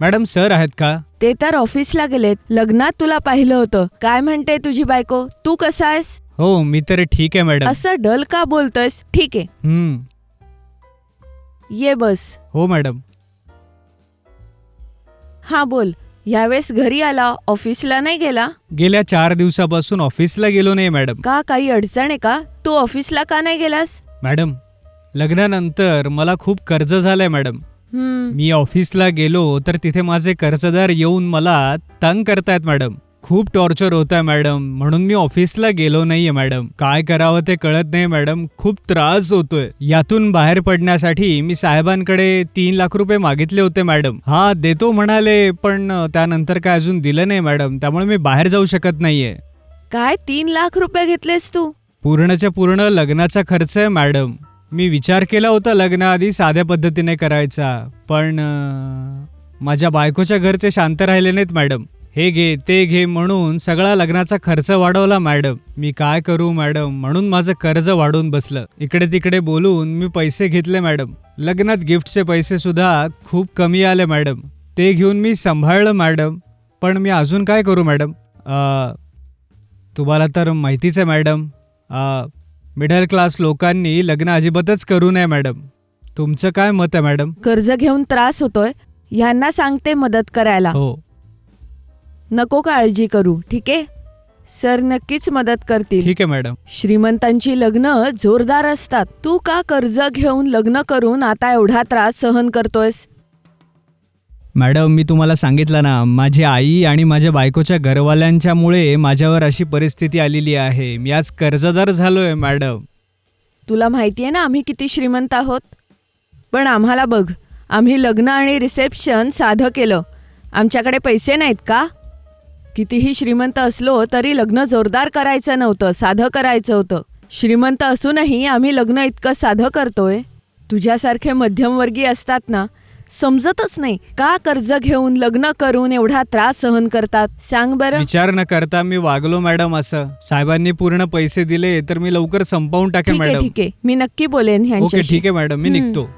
Madam sir आहेत का? ते तर ऑफिसला गेलेत. लग्नात तुला पाहिलं होतं. काय म्हणते तुझी बायको? तू कसा आहेस? हो मी तर ठीक आहे मॅडम. असं डल का बोलतोयस? ठीक आहे. हम्म. ये बस. हो मॅडम. हा बोल. यावेळेस घरी आला? ऑफिसला नाही गेला? गेल्या चार दिवसापासून ऑफिसला गेलो नाही मॅडम. का काही अडचण आहे का? तू ऑफिसला का नाही गेलास? मॅडम लग्नानंतर मला खूप कर्ज झालंय मॅडम. मी ऑफिसला गेलो तर तिथे माझे कर्जदार येऊन मला तंग करतायत मॅडम. खूप टॉर्चर होत आहे मॅडम. म्हणून मी ऑफिसला गेलो नाहीये मॅडम. काय करावं ते कळत नाही मॅडम. खूप त्रास होतोय. यातून बाहेर पडण्यासाठी मी साहेबांकडे तीन लाख रुपये मागितले होते मॅडम. हा देतो म्हणाले पण त्यानंतर काय अजून दिलं नाही मॅडम. त्यामुळे मी बाहेर जाऊ शकत नाहीये. काय तीन लाख रुपये घेतलेस तू? पूर्णच्या पूर्ण लग्नाचा खर्च आहे मॅडम. मी विचार केला होता लग्न आधी साध्या पद्धतीने करायचा पण अं, माझ्या बायकोच्या घरचे शांत राहिले नाहीत मॅडम. हे घे ते घे म्हणून सगळा लग्नाचा खर्च वाढवला मॅडम. मी काय करू मॅडम? म्हणून माझं कर्ज वाढून बसलं. इकडे तिकडे बोलून मी पैसे घेतले मॅडम. लग्नात गिफ्टचे पैसे सुद्धा खूप कमी आले मॅडम. ते घेऊन मी सांभाळलं मॅडम. पण मी अजून काय करू मॅडम? अं, तुम्हाला तर माहितीच आहे मॅडम. मिडल क्लास लोकांनी लग्न अजिबातच करू नये मॅडम. तुमचं काय मत आहे मॅडम? कर्ज घेऊन त्रास होतोय ह्यांना सांगते मदत करायला. हो. नको काळजी करू ठीक आहे? सर नक्कीच मदत करतील. ठीक आहे मॅडम. श्रीमंतांची लग्न जोरदार असतात. तू का कर्ज घेऊन लग्न करून आता एवढा त्रास सहन करतोयस? मॅडम मी तुम्हाला सांगितलं ना माझी आई आणि माझ्या बायकोच्या घरवाल्यांच्यामुळे माझ्यावर अशी परिस्थिती आलेली आहे. मी आज कर्जदार झालोय मॅडम. तुला माहिती आहे ना आम्ही किती श्रीमंत आहोत? पण आम्हाला बघ आम्ही लग्न आणि रिसेप्शन साधं केलं. आमच्याकडे पैसे नाहीत का? कितीही श्रीमंत असलो तरी लग्न जोरदार करायचं नव्हतं साधं करायचं होतं. श्रीमंत असूनही आम्ही लग्न इतकं साधं करतोय. तुझ्यासारखे मध्यमवर्गीय असतात ना समजतच नाही. का कर्ज घेऊन लग्न करून एवढा त्रास सहन करतात? सांग बरं. विचार न करता मी वागलो मॅडम असं. साहेबांनी पूर्ण पैसे दिले तर मी लवकर संपवून टाकेन ठीक आहे मॅडम. ठीक आहे. मी नक्की बोलेन ओके ह्यांच्याशी ठीक आहे मॅडम. मी. निघतो.